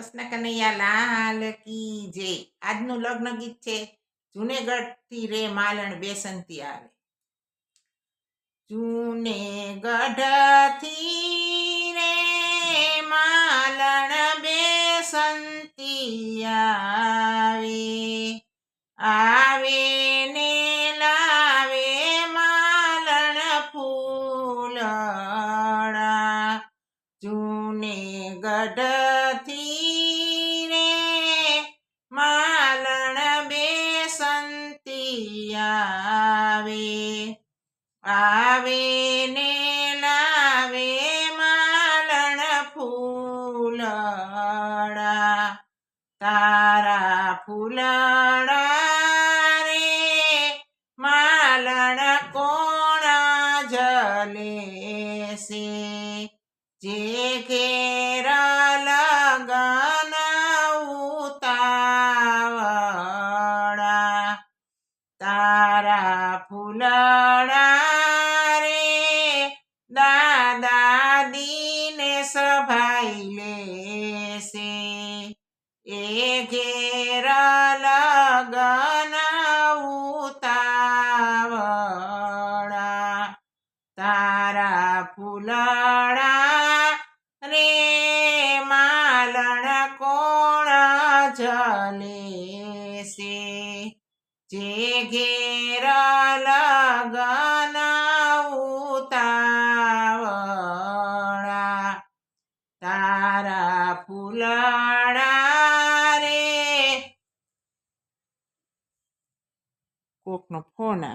કૃષ્ણ કનૈયા લાલ કી જે આજનું લગ્ન ગીત છે જુનેગઢથી રે માલણ બેસંતી આવે. જુનેગઢથી રે માલણ બેસંતી આવે. આવે જૂને ગઢથી રે માલણ બેસંતી આવે. આવે ને લાવે માલણ ફૂલડા. તારા ફૂલડા રે માલણ કોણા જલે છે જે ઘેરા લગન ઉતાવળા, તારા ફૂલડા રે દાદા દીને સભાઈ લેશે. એ ઘેરા લગન ઉતાવળા, તારા ફૂલડા જલે સે જે ઘેરા લગાના ઉતાવળા તારા ફૂલડા રે કોકનો ફોન આવે